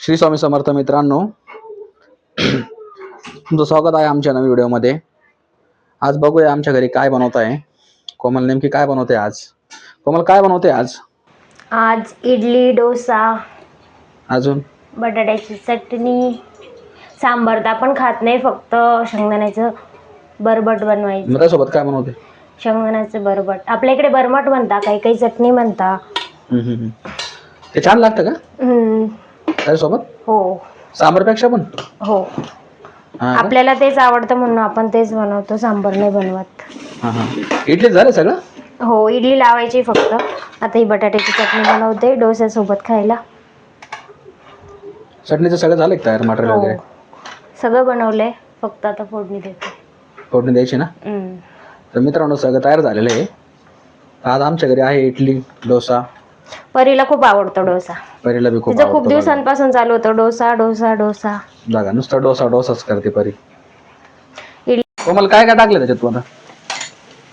श्री स्वामी समर्थ मित्रांनो तुमचं स्वागत आहे आमच्या नवीन व्हिडिओमध्ये. आज बघूया आमच्या घरी काय बनवत आहे कोमल नेमकी काय बनवते आज? कोमल काय बनवते आज? आज इडली डोसा अजून? बटाट्याची चटणी सांबार तर आपण खात नाही फक्त शेंगदाण्याचं बरबट बनवायचं. मग त्यासोबत काय बनवते शेंगदाण्याचं बरबट. आपल्या इकडे बरमट म्हणता काही काही चटणी म्हणता हम्म, हम्म, हम्म. ते छान लागतं का? हम्म, त्याच्यासोबत हो. सांबारपेक्षा पण? हो. हा का? आपल्याला तेच आवडतं म्हणून आपण तेच बनवतो सांबार नाही बनवत. हा हा. इडली झालं सगळं? हो इडली लावायची फक्त. आता ही बटाट्याची चटणी बनवते डोस्यासोबत खायला. चटणीचं सगळं झालं का तयार मटेरियल हो. वगैरे? सगळं बनवलंय फक्त आता फोडणी देते. फोडणी द्यायची ना? हम्म. तर मित्रांनो सगळं तयार झालेलं आहे. आज आमच्या घरी आहे इडली डोसा. परीला खूप आवडतो डोसा. परीला बी खूप तिचं खूप आवडतो. दिवसांपासून चालू होतं डोसा डोसा डोसा. बघा नुसता डोसा डोसाच करते परी. इडली कोमल काय काय टाकलं त्याच्यात तू आता?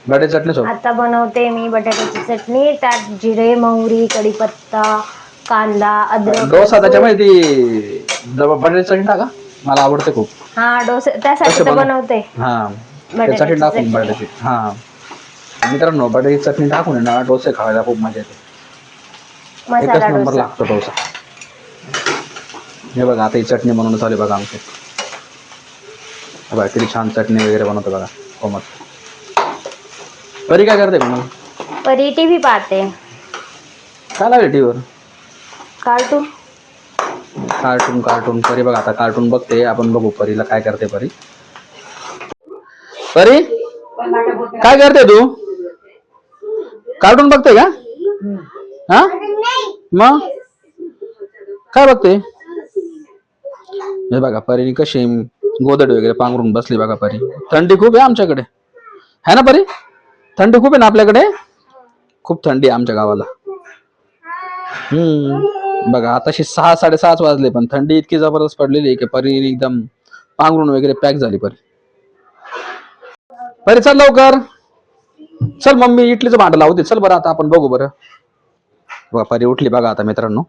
बटाटे चटणी सोबत? आता बनवते मी बटाट्याची चटणी त्यात जिरे मोहरी कढीपत्ता कांदा अद्रक डोसा त्याच्यामध्ये ती बटाटे चटणी टाका मला आवडते खूप. हा डोसा त्यासाठी तर बनव- बनवते. हा ते बटाट्याची चटणी टाकून चटणी. बटाट्याची. हा. मित्रांनो बटाट्याची चटणी टाकून आहे ना डोसे खायला खूप मजा येते. एकच नंबर लागतो डोसा. हे बघा आता ही चटणी बनवून चालू आहे बघा आमची. बघा किती छान चटणी वगैरे बनवतो बघा कोमल परी काय करते कोमल परी टीव्ही पाहते. काय लागले टीव्हीवर कार्टून. Cartoon cartoon. परी बघा आता कार्टून बघते. आपण बघू परीला काय करते परी. परी? काय करते तू? कार्टून बघते का? हा? मग? काय बघते? हे बघा परीने कशी गोदड वगैरे पांघरून बसली बघा परी. थंडी खूप आहे आमच्याकडे. है ना परी? थंडी खूप आहे ना आपल्याकडे? खूप थंडी आहे आमच्या गावाला. हम्म. बघा आताशी सहा साडेसहाच वाजले पण थंडी इतकी जबरदस्त पडलेली आहे की परी एकदम पांघरून वगैरे पॅक झाली परी. परी चल लवकर. चल मम्मी इटलीचं भांड लावते चल बरं आता आपण बघू बरं. बघा परी उठली बघा आता मित्रांनो.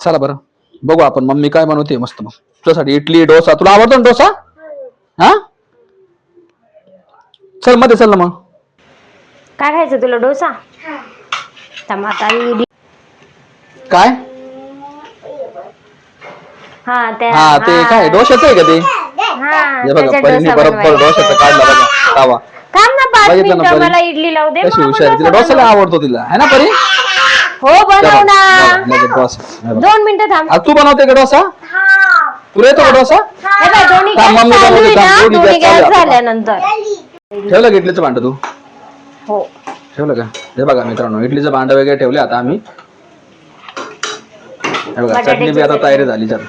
चला बरं. बघू आपण. मम्मी काय बनवते? मस्त मग. तुझ्यासाठी इडली डोसा. तुला आवडतो ना डोसा? हा? चलमध्ये चल ना मग. काय खायचं तुला डोसा? टमाटा इडली. काय? हा त्या हा ते काय डोशाचं आहे का ते? हा हे बघा परीने डोसा बरोबर बनवायचा. डोशाचा काढला बघा तावा. थांब ना पाच बघितलं ना मिनिटं परी? मला इडली लावू दे. कशी मग हुशार आहे. आपण तिला. डोसा डोसाला आवडतो तिला. है ना परी. हो बनव ना लगेच डोसा. दोन मिनिटं थांब. आज तू बनवते का डोसा? तुला येतो का डोसा? हे बघ, दोन्ही थांब, गॅस मम्मी चालू बनवते, आहे ना, थांब, दोन्ही दोन्ही गॅस चालू गॅस आहे. झाल्यानंतर. ठेवलं का इडलीचं भांड तू? हो. ठेवलं का? हे बघा मित्रांनो इडलीचं भांड वगैरे ठेवले आता आम्ही. हे बघा बटाट्याची चटणी बी आता. तयारी झाली चल.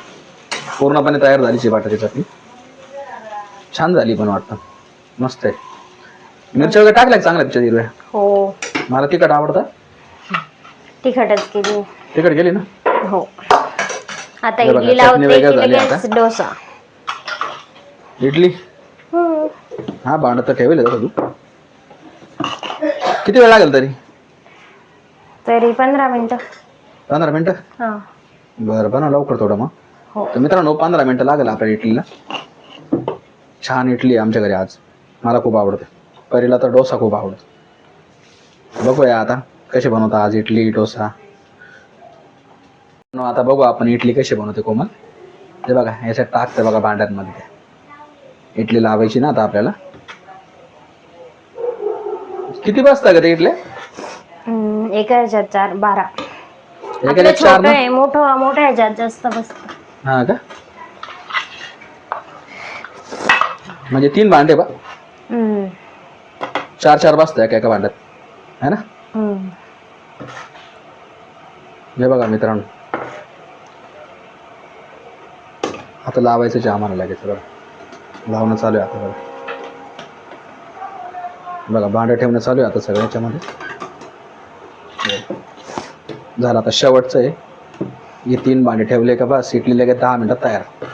पूर्णपणे तयार झालीची बटाट्याची चटणी. छान झाली पण वाटतं. मस्त आहे. मिरच्या वगैरे टाकल्या का चांगल्या तिच्या हिरव्या? हो. मला तिखट आवडतं. तिखटच केली. तिखट गेली ना? हो. आता हे बघा, इडली चटणी लावते वगैरे की झाली लगेच आता. डोसा. इडली? हम्म. हा भांड तर ठेवले तू किती वेळ लागेल तरी? तरी पंधरा मिनिटं. पंधरा मिनिटं? हा. बरं बनव लवकर थोडं मग. हो. तर मित्रांनो पंधरा मिनिटं लागेल आपल्या इडलीला. छान इडली आहे आमच्या घरी आज. मला खूप आवडते. परीला तर डोसा खूप आवडतो. बघूया आता. कशी बनवता आज इडली डोसा? आता बघू आपण इडली कशी बनवते कोमल. ते बघा याच्यात टाकते बघा भांड्यांमध्ये. इडली लावायची ना आता आपल्याला. किती बसता का ते इडले? हम्म, एका ह्याच्यात चार बारा. एका आपलं चार छोटं ना? आहे मोठं मोठ्या ह्याच्यात जास्त बसत. हा का? म्हणजे तीन भांडे बा. चार चार बसतं एका एका भांड्यात. है ना? हे बघा मित्रांनो. आता लावायचं आहे आम्हाला लागेल सगळं. लावणं चालू आहे आता बघा. बघा भांडं ठेवणं चालू आहे आता सगळं याच्यामध्ये. झालं आता शेवटचं आहे. हे तीन भांडे ठेवले का बस इडली लगेच दहा मिनटात तयार.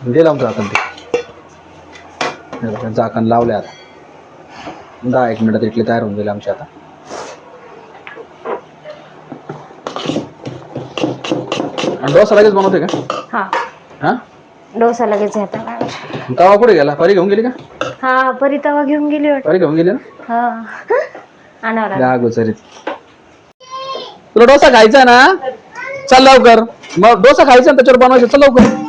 दे लावून झाकण ते. झाकण लावले आता. दहा एक मिनिटात इडली तयार होऊन गेली आमची आता. आणि डोसा लगेच बनवते का? हा. हा? डोसा लगेच तवा कुठे गेला? परी घेऊन गेली का? हा परी तवा घेऊन गेली वाटत. परी घेऊन गेली ना? हा. आणावं लागेल. या गोचरीत तुला डोसा खायचा ना? चल लवकर. मग डोसा खायचा ना त्याच्यावर बनवायचं चल लवकर.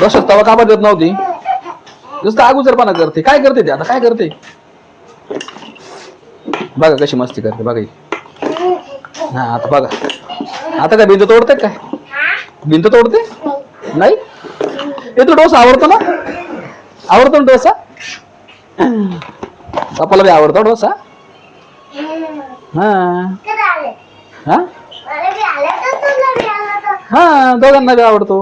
डोसा तवा कापत देत नव्हती? नुसतं अगोदरपणा करते. काय करते ते आता? काय करते? बघा कशी मस्ती करते बघा हा. आता बघा. आता काय भिंत तोडते काय? भिंत तोडते? नाही? ते डोसा आवडतो ना? आवडतो ना डोसा? पप्पाला बी आवडतो डोसा? हा. हा? हा दोघांना बी आवडतो.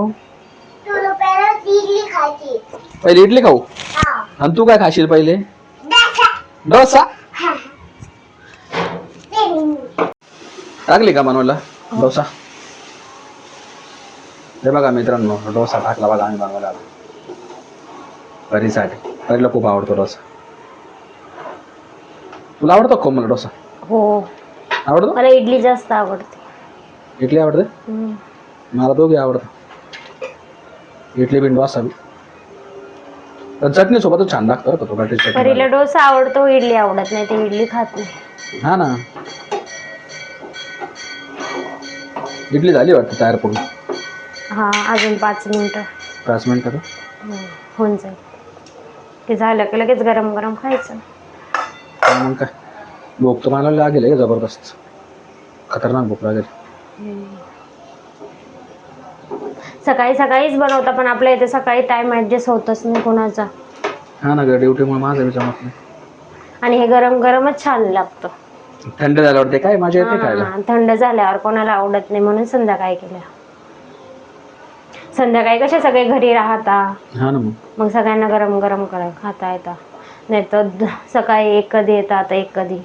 पहिले इडली खाऊ? आणि तू काय खाशील पहिले? डोसा. टाकली का बनवायला? डोसा? हे बघा मित्रांनो डोसा टाकला बघा आम्ही बनवायला. आलो परीसाठी परीला खूप आवडतो डोसा. तुला आवडतो का मला डोसा? हो. आवडतो? मला इडली जास्त आवडते. इडली आवडते? हम्म. मला दोघे आवडतं इडली बी पण चटणी सोबतच छान लागतं चटणी. डोसा आवडतो इडली आवडत नाही ते इडली खात नाही. हा ना. इडली झाली वाटतं तयार पूर्ण हा अजून पाच मिनिटं. पाच मिनिटात हम्म, होऊन जाईल. ते झालं की लगेच गरम गरम खायचं. मग काय? भूक तर मला लागेल हे जबरदस्त. खतरनाक भूक लागेल. सकाळी सकाळीच बनवता पण आपल्या इथे सकाळी टाइम ऍडजस्ट होतच नाही कोणाचा. हा ना ग ड्युटीमुळे माझं बी जमत नाही. आणि हे गरम गरमच छान लागतं. थंड झाल्यावर ते काय? मजा येते खायला हा, थंड झाल्यावर कोणाला आवडत नाही म्हणून संध्याकाळी केलं संध्याकाळी कसे सगळे घरी राहता? हा ना मग. मग सगळ्यांना गरम गरम करा खाता येता. नाही तर सकाळी एक कधी येतं आता एक कधी.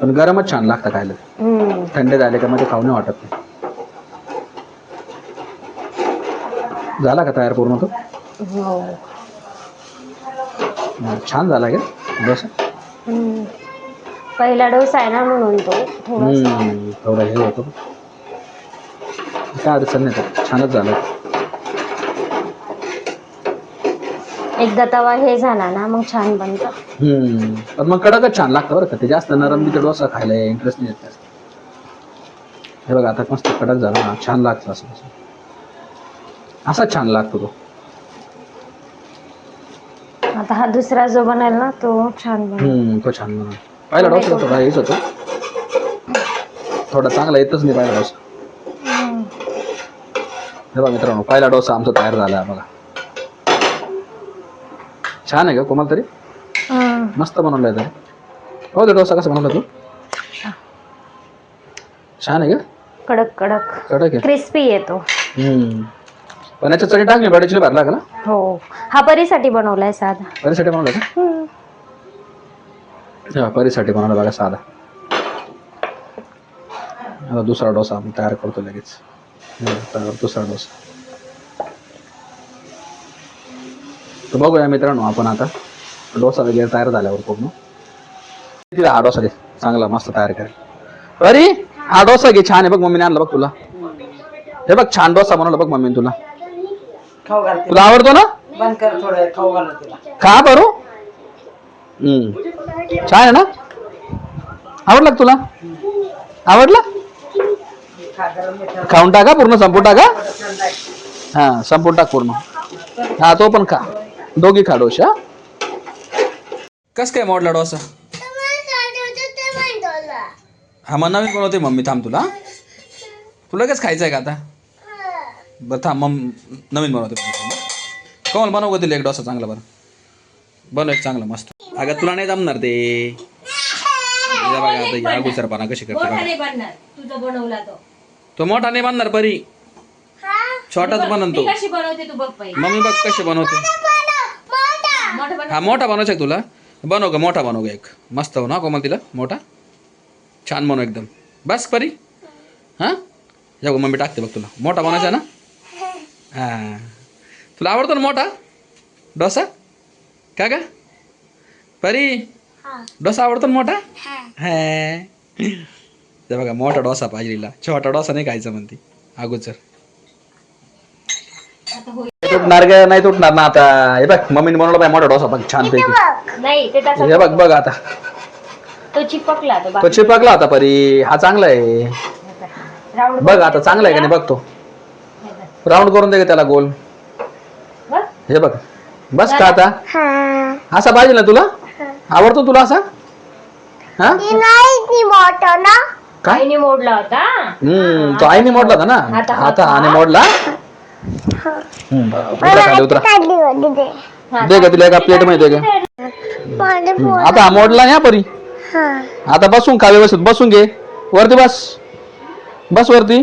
पण गरमच छान लागतं खायला. हम्म. थंड झाले का मध्ये खाऊ नाही वाटत. नाही झाला का तयार पूर्ण तो? हो. हा, छान झाला का? डोसा हम्म. पहिला डोसा आहे ना म्हणून तो थोडासा. हम्म, थोडा हे होतो. काय अडचण नाही त्यात. छानच झालं. एकदा तवा हे झाला ना मग छान बनतं. हम्म पण मग कडकच छान लागतं बरं का ते जास्त नरम बी डोसा खायला इंटरेस्ट नाही येत जास्त. हे बघा आता मस्त कडक झाला ना छान लागतं असं. असा छान लागतो तो. आता हा दुसरा जो बनेल ना तो छान बनेल. हम्म तो छान बनवला पहिला डोसा थोडा हेच होतो. थोडा चांगला येतच नाही पहिला डोसा. हे बघा मित्रांनो पहिला डोसा आमचा तयार झाला आहे बघा. छान आहे का कोणाला तरी? हम्म. मस्त बनवलाय तरी. हो ते डोसा कसा बनवला तू. छान आहे का? कडक कडक. कडक आहे. क्रिस्पी येतो. हम्म. पण याच्यात चटणी टाकली बटाची भरला का ना हो. हा परीसाठी बनवलाय साधा. परीसाठी बनवला का? हम्म. हा परीसाठी बनवला बघा साधा. आता दुसरा डोसा आम्ही तयार करतो लगेच. हम्म, तयार दुसरा डोसा. तर बघूया मित्रांनो आपण आता डोसा वगैरे तयार झाल्यावर पूर्ण तिला हा डोसा दे चांगला मस्त तयार करेल. अरे हा डोसा घे छान आहे बघ मम्मीने आणला बघ तुला. हे बघ छान डोसा बनवला बघ मम्मीने तुला. खाऊ घालते. तुला आवडतो ना? बंद कर थोडं खाऊ घाला तिला. का बरो. हम्म. छान आहे ना? आवडला का तुला? आवडला? खा गरम खाऊन टाका पूर्ण संपून टाका. थंड आहे. हा संपून टाक पूर्ण. हा तो पण खा. दोघी खा डोसा कस काय मोडला डोसा? हा मग नवीन बनवते मम्मी थांब तुला. तुला लगेच खायचं आहे का आता? बरं थांब मग नवीन बनवते कमल बनव तिला एक डोसा चांगला बरं. बनव एक चांगला मस्त. अगं तुला नाही जमणार ते. हे बघा आता या गुसरपणा कशी करते बघा. बनणार. तो. तो मोठा नाही बांधणार परी. छोटाच बनन तो. मम्मी बघ कशी बनवते. हा मोठा बनवायचा तुला? बनव का मोठा बनव एक. मस्त हो ना कोमल तिला. मोठा. छान बनव एकदम. बस परी. हां? जाऊ मम्मी टाकते बघ तुला. मोठा बनवायचा ना? हां. तुला आवडतो ना मोठा? डोसा? का का परी डोसा आवडतो ना मोठा? हा. ते बघा मोठा डोसा पाहिजे हिला. छोटा डोसा नाही खायचा म्हणते. अगोदर. तुटणार का नाही तुटणार ना आता. हे बघ मम्मीने बनवला पाहिजे मोठा डोसा. बघ छान पैकी. नाही ते तसं हे बघ बघ आता. तो चिपकला तो चिपकला होता परी. हा चांगला आहे. बघ आता चांगला आहे का नाही बघ तो राऊंड करून दे का त्याला गोल. हे बघ. बस का आता? असा पाहिजे ना तुला? आवडतो तुला असा? हा? काय? आईने मोडला होता? हम्म तो आईने मोडला होता ना? आता हा आता आने मोडला? हम्म, बरं, उतरा खाली उतरा दे. का तुला एका प्लेटमध्ये दे का हम्म, आता हा मोडला नाही हा परी. आता बसून खा व्यवस्थित बसून घे. वरती बस. बस वरती.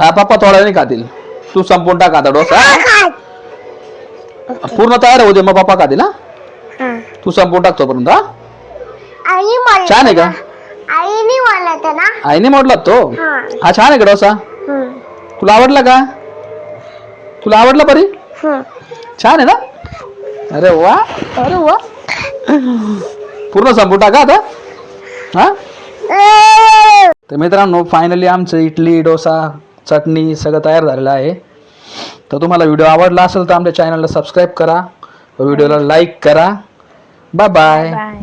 हा पप्पा थोडा नाही खातील. तू संपून टाक आता डोसा पूर्ण तयार होऊ दे मग पप्पा खातील हा? तू संपून टाकतो पर्यंत हा? छान आहे का? आईने ना. आईने मोडला तो? हा. छान आहे का डोसा? तुला आवडला का? तुला आवडला परी? छान आहे ना? अरे वा अरे वा. पूर्ण संपून टाका आता. हा? तर मित्रांनो फायनली आमचं इडली डोसा चटणी सगळं तयार झालेलं आहे. तर तुम्हाला व्हिडिओ आवडला असेल तर आमच्या चॅनलला सबस्क्राईब करा. व्हिडिओला लाईक करा. Bye bye bye